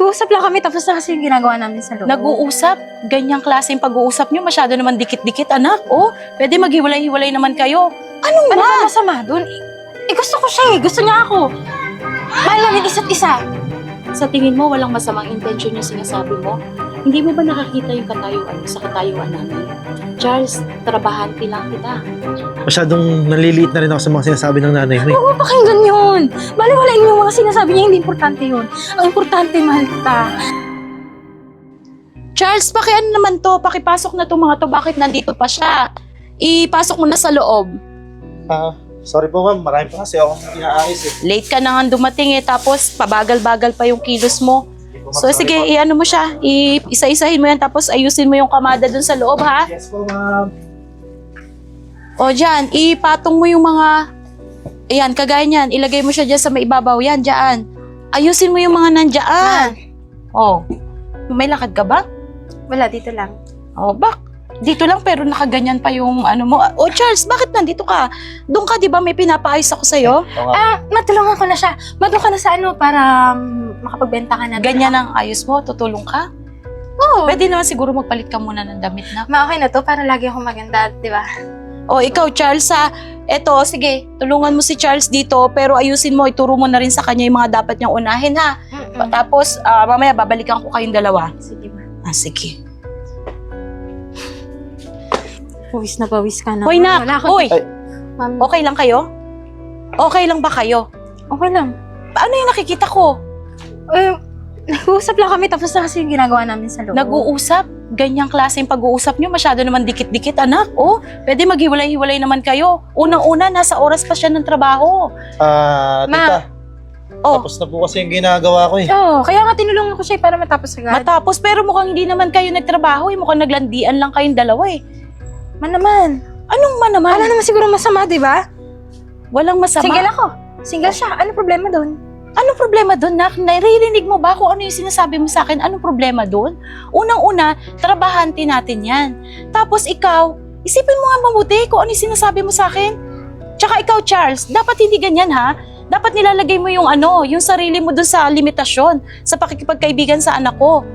Nag-uusap lang kami tapos na kasi yung ginagawa namin sa loob. Nag-uusap? Ganyang klase yung pag-uusap nyo, masyado naman dikit-dikit, anak. Oh, pwede maghiwalay-hiwalay naman kayo. Anong Ano ba masama dun? Eh, gusto ko siya eh. Gusto niya ako. Mahal namin isa't isa. Sa tingin mo, walang masamang intention yung sinasabi mo? Hindi mo ba nakakita yung katayuan sa katayuan namin? Charles, trabahante lang kita. Masyadong naliliit na rin ako sa mga sinasabi ng nanay mo. eh. Huwag mo pakinggan yun. Baliwalain mo yung mga sinasabi niya, hindi importante yun. Ang importante, mahal kita. Charles, paki ano naman to? Pakipasok na tong mga to. Bakit nandito pa siya? Ipasok mo na sa loob. Ah, sorry po ma'am, marami pa kasi akong inaayos eh. Late ka na nga dumating eh. Tapos, pabagal-bagal pa yung kilos mo. So, sige, i-ano mo siya. Isa-isahin mo yan. Tapos, ayusin mo yung kamada dun sa loob, ha? Yes po ma'am. O dyan, ipatong mo yung mga... Ayan, kagaya niyan. Ilagay mo siya dyan sa may ibabaw. Yan, dyan. Ayusin mo yung mga nandyan. O, may lakad ka ba? Wala, dito lang. O, bak. Dito lang pero nakaganyan pa yung ano mo. O Charles, bakit nandito ka? Doon ka, di ba may pinapaayos ako sa'yo? Ah, matulungan ko na siya. Matulungan ka na sa ano para um, makapagbenta ka na. Ganyan ang ayos mo, tutulong ka? Oo. Pwede naman siguro magpalit ka muna ng damit na. Ma, okay na to para lagi akong maganda, di ba? O ikaw, Charles, ha? Eto, sige, tulungan mo si Charles dito, pero ayusin mo, ituro mo na rin sa kanya yung mga dapat niyang unahin, ha? Mm-mm. Tapos, ah, mamaya, babalikan ko kayong dalawa. Sige, ma. Ah, sige. Pawis na pawis ka na. Hoy, nak! Wala ako. Hoy! Ma'am, Okay lang kayo? Okay lang ba kayo? okay lang. Paano yung nakikita ko? Eh, nag-uusap lang kami tapos na kasi yung ginagawa namin sa loob. Nag-uusap? Ganyang klase yung pag-uusap nyo, masyado naman dikit-dikit, anak. Oh, pwede maghiwalay-hiwalay naman kayo. Unang-una, nasa oras pa siya ng trabaho. Ah, Ma. tita. Oh. Tapos na po kasi yung ginagawa ko eh. Oo, kaya nga tinulungan ko siya eh, para matapos agad. Matapos, pero mukhang hindi naman kayo nagtrabaho. Eh. Mukhang naglandian lang kayong dalawa eh. Man naman. Anong man naman? Wala naman siguro masama, di ba? Walang masama. Single ako. Single siya. Ano problema doon? Anong problema doon, Nak? Naririnig mo ba kung ano yung sinasabi mo sa akin? Anong problema doon? Unang-una, trabahante natin yan. Tapos ikaw, isipin mo nga mabuti kung ano yung sinasabi mo sa akin. Tsaka ikaw, Charles, dapat hindi ganyan ha. Dapat nilalagay mo yung ano, yung sarili mo doon sa limitasyon, sa pakikipagkaibigan sa anak ko.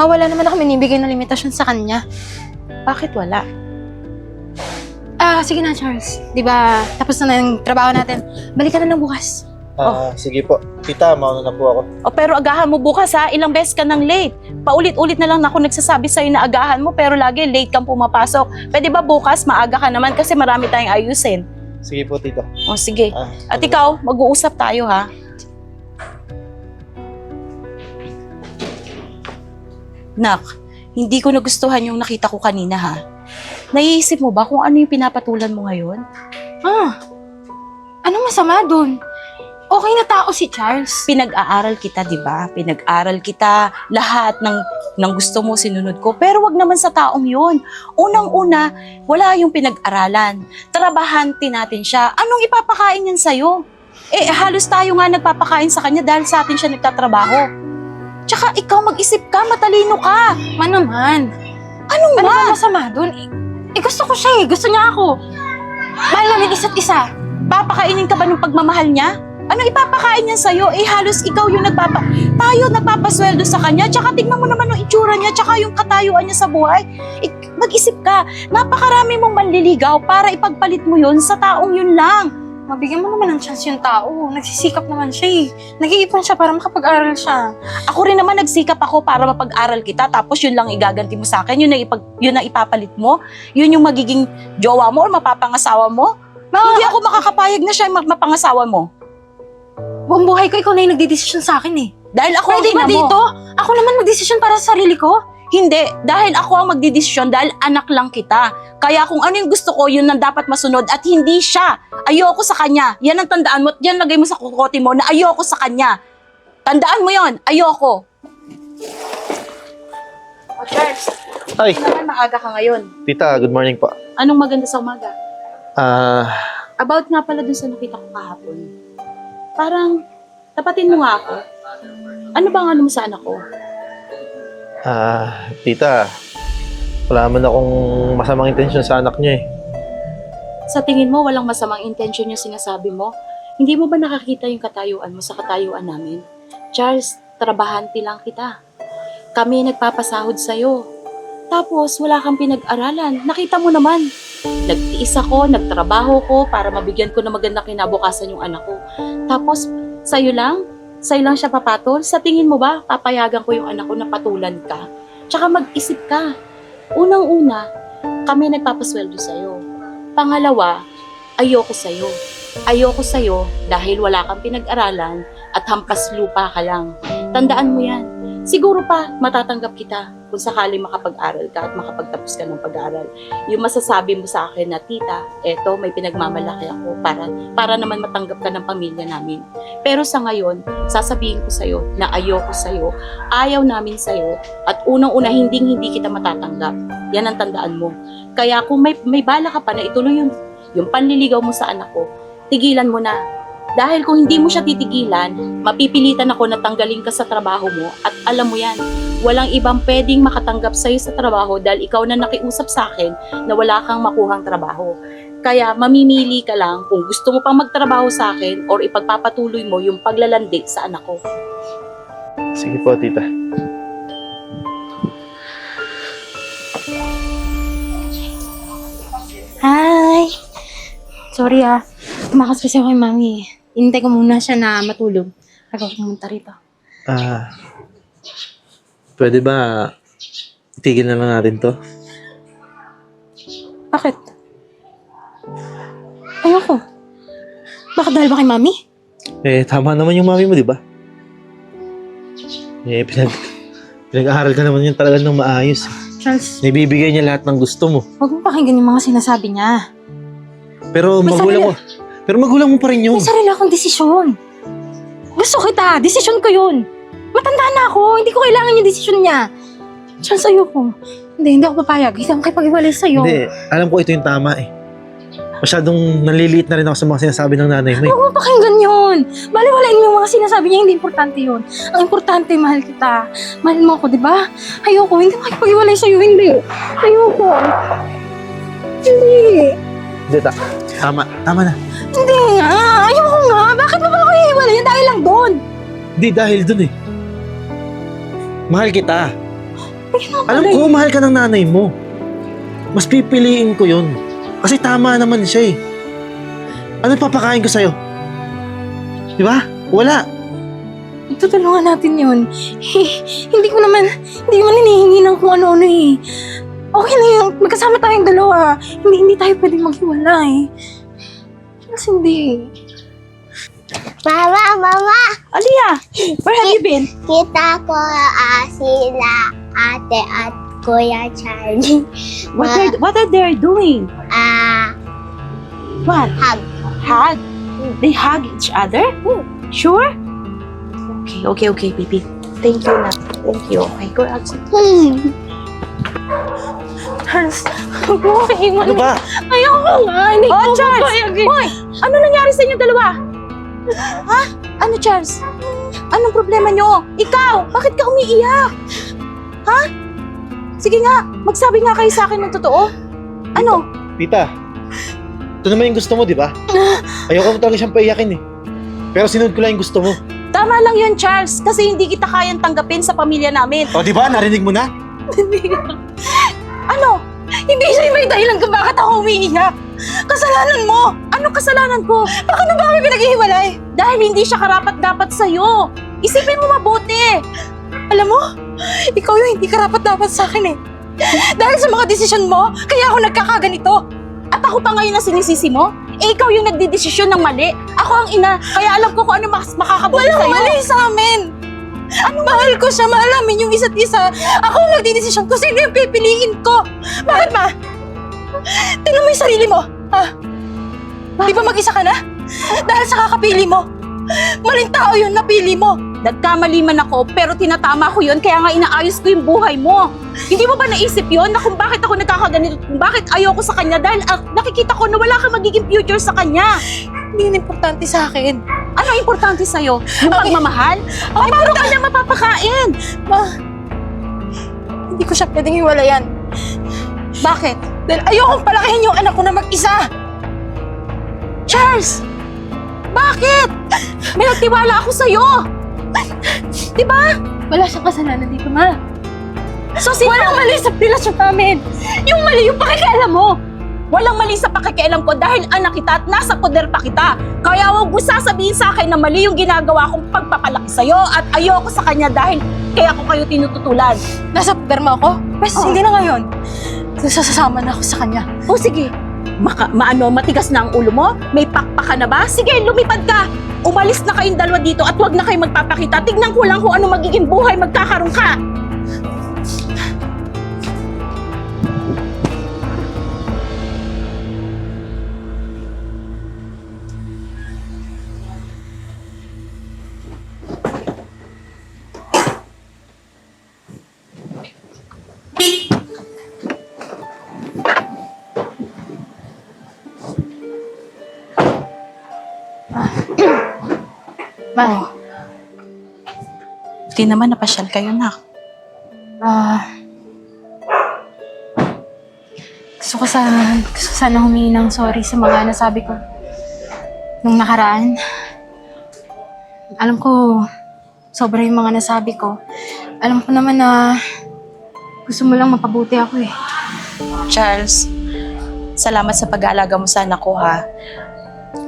Mawala naman ako minibigay ng limitasyon sa kanya. Bakit wala? Ah, sige na, Charles. Di ba, tapos na yung trabaho natin. Balikan na lang bukas. Ah, sige po. Tita, mauna na po ako. O pero agahan mo bukas ha, ilang beses ka nang late. Paulit-ulit na lang ako nagsasabi sa'yo na agahan mo pero lagi late kang pumapasok. Pwede ba bukas maaga ka naman kasi marami tayong ayusin. Sige po, tita. O sige. Ah, At ikaw, mag-uusap tayo ha. Nak, hindi ko nagustuhan yung nakita ko kanina ha. Naiisip mo ba kung ano yung pinapatulan mo ngayon? Ah, anong masama doon? Okay na tao si Charles. Pinag-aaral kita, di ba? Pinag-aral kita, lahat ng, ng gusto mo sinunod ko. Pero wag naman sa taong yun. Unang-una, wala yung pinag-aralan. Trabahante natin siya. Anong ipapakain yan sa'yo? Eh, halos tayo nga nagpapakain sa kanya dahil sa atin siya nagtatrabaho. Tsaka ikaw mag-isip ka, matalino ka. Man naman. Anong Ano ma? ba masama doon? Eh, eh, gusto ko siya eh. Gusto niya ako. Mahal namin isa't isa. Papakainin ka ba ng pagmamahal niya? Anong ipapakain niya sa'yo? Eh, halos ikaw yung nagpapa... Tayo nagpapasweldo sa kanya. Tsaka tignan mo naman yung itsura niya, tsaka yung katayuan niya sa buhay. Ik- mag-isip ka, napakarami mong manliligaw para ipagpalit mo yun sa taong yun lang. Mabigyan mo naman ng chance yung tao. Nagsisikap naman siya eh. Nag-iipon siya para makapag-aral siya. Ako rin naman nagsikap ako para mapag-aral kita, tapos yun lang igaganti mo sa akin, yun ang, ipag, yun ang ipapalit mo, yun yung magiging jowa mo or mapapangasawa mo. Hindi ako makakapayag na siya yung ma- mapangasawa mo. Buong buhay ko, ikaw na yung nagdidesisyon sa akin eh. Dahil ako ang Pwede ba ina mo. dito? Ako naman magdesisyon para sa sarili ko? Hindi, dahil ako ang magdidesisyon dahil anak lang kita. Kaya kung ano yung gusto ko, yun ang dapat masunod at hindi siya. Ayoko sa kanya. Yan ang tandaan mo at yan lagay mo sa kukote mo na ayoko sa kanya. Tandaan mo yon, ayoko. Oh, Charles, Ay, naman maaga ka ngayon. tita, good morning po. Anong maganda sa umaga? Ah, About nga pala dun sa nakita ko kahapon. Parang, tapatin mo nga ako. Ano bang ano mo sa anak ko? ah, tita, wala man akong masamang intensyon sa anak niyo eh. Sa tingin mo, walang masamang intention yung sinasabi mo? Hindi mo ba nakakita yung katayuan mo sa katayuan namin? Charles, trabahante lang kita. Kami nagpapasahod sa'yo. Tapos wala kang pinag-aralan. Nakita mo naman. Nagtiis ako, nagtrabaho ko para mabigyan ko ng magandang kinabukasan yung anak ko. Tapos, sa'yo lang? Sa'yo lang siya papatol? Sa tingin mo ba, papayagan ko yung anak ko na patulan ka? Tsaka mag-isip ka. Unang-una, kami nagpapasweldo sa'yo. Pangalawa, ayoko sa'yo. Ayoko sa'yo dahil wala kang pinag-aralan at hampas lupa ka lang. Tandaan mo yan. Siguro pa matatanggap kita kung sakali makapag-aral ka at makapagtapos ka ng pag-aaral. Yung masasabi mo sa akin na, tita, eto, may pinagmamalaki ako para, para naman matanggap ka ng pamilya namin. Pero sa ngayon, sasabihin ko sa'yo na ayoko sa'yo, ayaw namin sa'yo, at unang-una, hindi hindi kita matatanggap. Yan ang tandaan mo. Kaya kung may, may bala ka pa na ituloy yung, yung panliligaw mo sa anak ko, tigilan mo na. Dahil kung hindi mo siya titigilan, mapipilitan ako na tanggalin ka sa trabaho mo at alam mo yan, walang ibang pwedeng makatanggap sa'yo sa trabaho dahil ikaw na nakiusap sa akin na wala kang makuhang trabaho. Kaya mamimili ka lang kung gusto mo pang magtrabaho sa akin or ipagpapatuloy mo yung paglalandi sa anak ko. Sige po, tita. Hi! Sorry ah. Tumakas kasi ako kay mami. Hintay ko muna siya na matulog. Bago ako pumunta rito. Ah, pwede ba itigil na lang natin to? Bakit? Ayoko. Bakit dahil ba kay mami? Eh, tama naman yung mami mo, di ba? Eh, pinag... Pinag-aaral ka naman yun talaga ng maayos. Charles, Naibibigay niya lahat ng gusto mo. huwag mo pakinggan yung mga sinasabi niya. Pero May magulang mo. Pero magulang mo pa rin yun. May sarili akong desisyon. Gusto kita. Desisyon ko yun. Matanda na ako. Hindi ko kailangan yung desisyon niya. Charles, ayoko. Hindi, hindi ako papayag. Hindi ako makipag-iwalay sa'yo. Hindi, alam ko ito yung tama eh. Masyadong naliliit na rin ako sa mga sinasabi ng nanay mo eh. Huwag mo pakinggan yun. Baliwalain mo yung mga sinasabi niya, hindi importante yun. Ang importante, mahal kita. Mahal mo ako, di ba? Ayoko, hindi makipag-iwalay sa'yo, hindi. Ayoko. Hindi. Hindi, ta- tama, tama na. Hindi nga. Ayoko nga. Bakit mo ba ako iiwalay? Dahil lang doon. Hindi, dahil dun eh. Mahal kita. Alam ko, mahal ka ng nanay mo. Mas pipiliin ko yun. Kasi tama naman siya eh. Ano papakain ko sa'yo? Di ba? Wala. Tutulungan natin yun. hindi ko naman, hindi ko man hinihingi ng kung ano-ano eh. Okay na yun. Magkasama tayong dalawa. Hindi, hindi tayo pwedeng maghiwalay. Mas hindi. Mama, mama, Aliyah, where have you been? kita ko ah, sila ate at kuya Charlie. What are, what are they doing? Ah, What? hug. Hug? They hug each other? Sure? Okay, okay, okay, baby. Thank you na. Thank you. Okay, go outside. Hmm. Charles, huwag mo ako iwan. Ano ba? Ayoko nga. Hindi Oh, ko Charles! Hoy! Ano nangyari sa inyo dalawa? Ha? Ano, Charles? Anong problema nyo? Ikaw, bakit ka umiiyak? Ha? Sige nga, magsabi nga kayo sa akin ng totoo. Ano? Tita, ito naman yung gusto mo, di ba? Ayoko mo talaga siyang paiyakin eh. Pero sinunod ko lang yung gusto mo. Tama lang yun, Charles, kasi hindi kita kayang tanggapin sa pamilya namin. O, di ba? Narinig mo na? Ano? Hindi siya may dahilan kung bakit ako umiiyak. Kasalanan mo. Anong kasalanan ko? Bakit na ba kami pinaghihiwalay? Dahil hindi siya karapat-dapat sa'yo. Isipin mo mabuti. Alam mo, ikaw yung hindi karapat-dapat sa akin eh. Dahil sa mga desisyon mo, kaya ako nagkakaganito. At ako pa ngayon na sinisisi mo? Eh, ikaw yung nagdidesisyon ng mali. Ako ang ina, kaya alam ko kung ano mas makakabuti Walang sa'yo. mali sa amin. Ano mahal ko siya, mahal namin yung isa't isa. Ako ang nagdidesisyon kung sino yung pipiliin ko. Bakit ma? Tingnan mo yung sarili mo. Ha? Di ba mag-isa ka na? Dahil sa kakapili mo. Maling tao yun napili mo. Nagkamali man ako, pero tinatama ko yun, kaya nga inaayos ko yung buhay mo. Hindi mo ba naisip yon na kung bakit ako nagkakaganito, kung bakit ayoko sa kanya dahil ah, nakikita ko na wala kang magiging future sa kanya. Hindi yun importante sa akin. Ano importante sa'yo? Yung Okay. pagmamahal? O paano ka niya mapapakain? Ma, hindi ko siya pwedeng hiwalayan. Bakit? Dahil ayokong palakihin yung anak ko na mag-isa. Charles! Bakit? May nagtiwala ako sa'yo! Di ba? Wala siyang kasalanan dito, ma. So, sino? Walang mali sa relasyon namin. Yung mali yung pakikialam mo. Walang mali sa pakikialam ko dahil anak kita at nasa poder pa kita. Kaya huwag mo sasabihin sa akin na mali yung ginagawa kong pagpapalaki sa'yo at ayoko sa kanya dahil kaya ko kayo tinututulan. Nasa poder mo ako? Pwes, Oo. hindi na ngayon. Sasasama na ako sa kanya. O sige, maka, maano, matigas na ang ulo mo? May pakpak ka na ba? Sige, lumipad ka! Umalis na kayong dalawa dito at huwag na kayo magpapakita. Tignan ko lang kung ano magiging buhay magkakaroon ka. Ma, Di naman napasyal kayo na. ah... gusto ko sana, gusto sana humingi ng sorry sa mga nasabi ko nung nakaraan. Alam ko, sobra yung mga nasabi ko. Alam ko naman na gusto mo lang mapabuti ako eh. Charles, salamat sa pag-aalaga mo sa anak ko ha.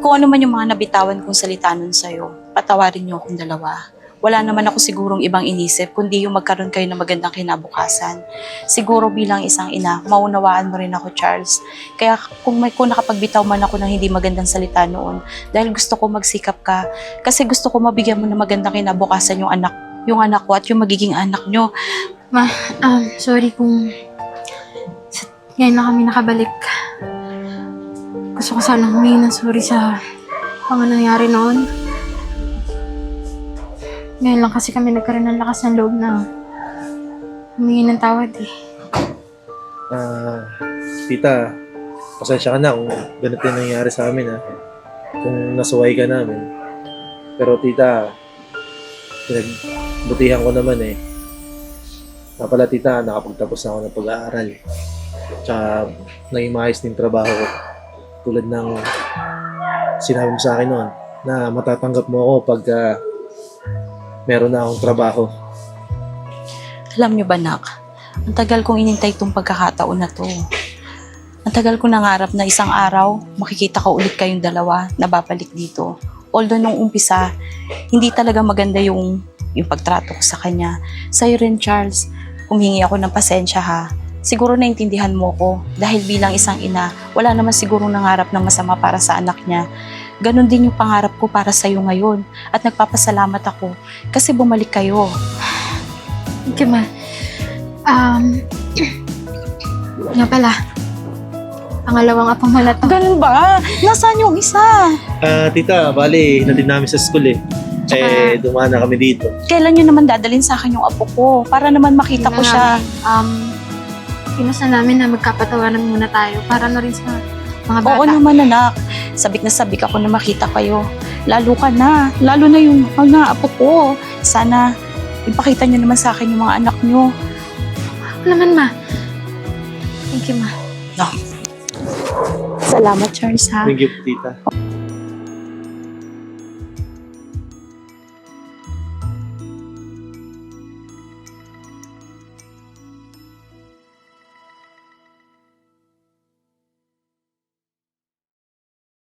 Kung ano man yung mga nabitawan kong salita nun sa'yo, patawarin niyo akong dalawa. Wala naman ako sigurong ibang inisip, kundi yung magkaroon kayo ng magandang kinabukasan. Siguro bilang isang ina, maunawaan mo rin ako, Charles. Kaya kung may kung nakapagbitaw man ako ng hindi magandang salita noon, dahil gusto ko magsikap ka, kasi gusto ko mabigyan mo ng magandang kinabukasan yung anak yung anak ko at yung magiging anak nyo. Ma, um, sorry kung ngayon na kami nakabalik. Gusto ko sana humingi ng sorry sa mga nangyari noon. Ngayon lang kasi kami nagkaroon ng lakas ng loob na humingi ng tawad eh. Ah, tita, pasensya ka na kung ganito yung nangyari sa amin ha. Kung nasuway ka namin. Pero tita, pinagbutihan ko naman eh. Nga pala tita, nakapagtapos na ako ng pag-aaral. Tsaka naging maayos din trabaho ko. Tulad ng sinabi mo sa akin noon na matatanggap mo ako pagka meron na akong trabaho. Alam niyo ba, Nak? Ang tagal kong inintay itong pagkakataon na to. Ang tagal ko nangarap na isang araw, makikita ko ulit kayong dalawa na babalik dito. Although nung umpisa, hindi talaga maganda yung, yung pagtrato ko sa kanya. Sa'yo rin, Charles, humingi ako ng pasensya ha. Siguro naintindihan mo ko dahil bilang isang ina, wala naman siguro nangarap ng masama para sa anak niya. Ganon din yung pangarap ko para sa'yo ngayon at nagpapasalamat ako kasi bumalik kayo. Okay, ma. Um, nga pala, pangalawang apo mo na to. Ganun ba? Nasaan yung isa? Ah, tita, bali, natin namin sa school eh. Eh, dumaan na kami dito. Kailan nyo naman dadalhin sa akin yung apo ko? Para naman makita ko na siya. nga, Um, pinusa namin na magkapatawaran muna tayo para na rin sa mga bata. Oo naman anak. Sabik na sabik ako na makita kayo. Lalo ka na. Lalo na yung mga apo ko. Sana ipakita nyo naman sa akin yung mga anak nyo. Ako naman, ma. Thank you, ma. Salamat Charles ha. Thank you, tita.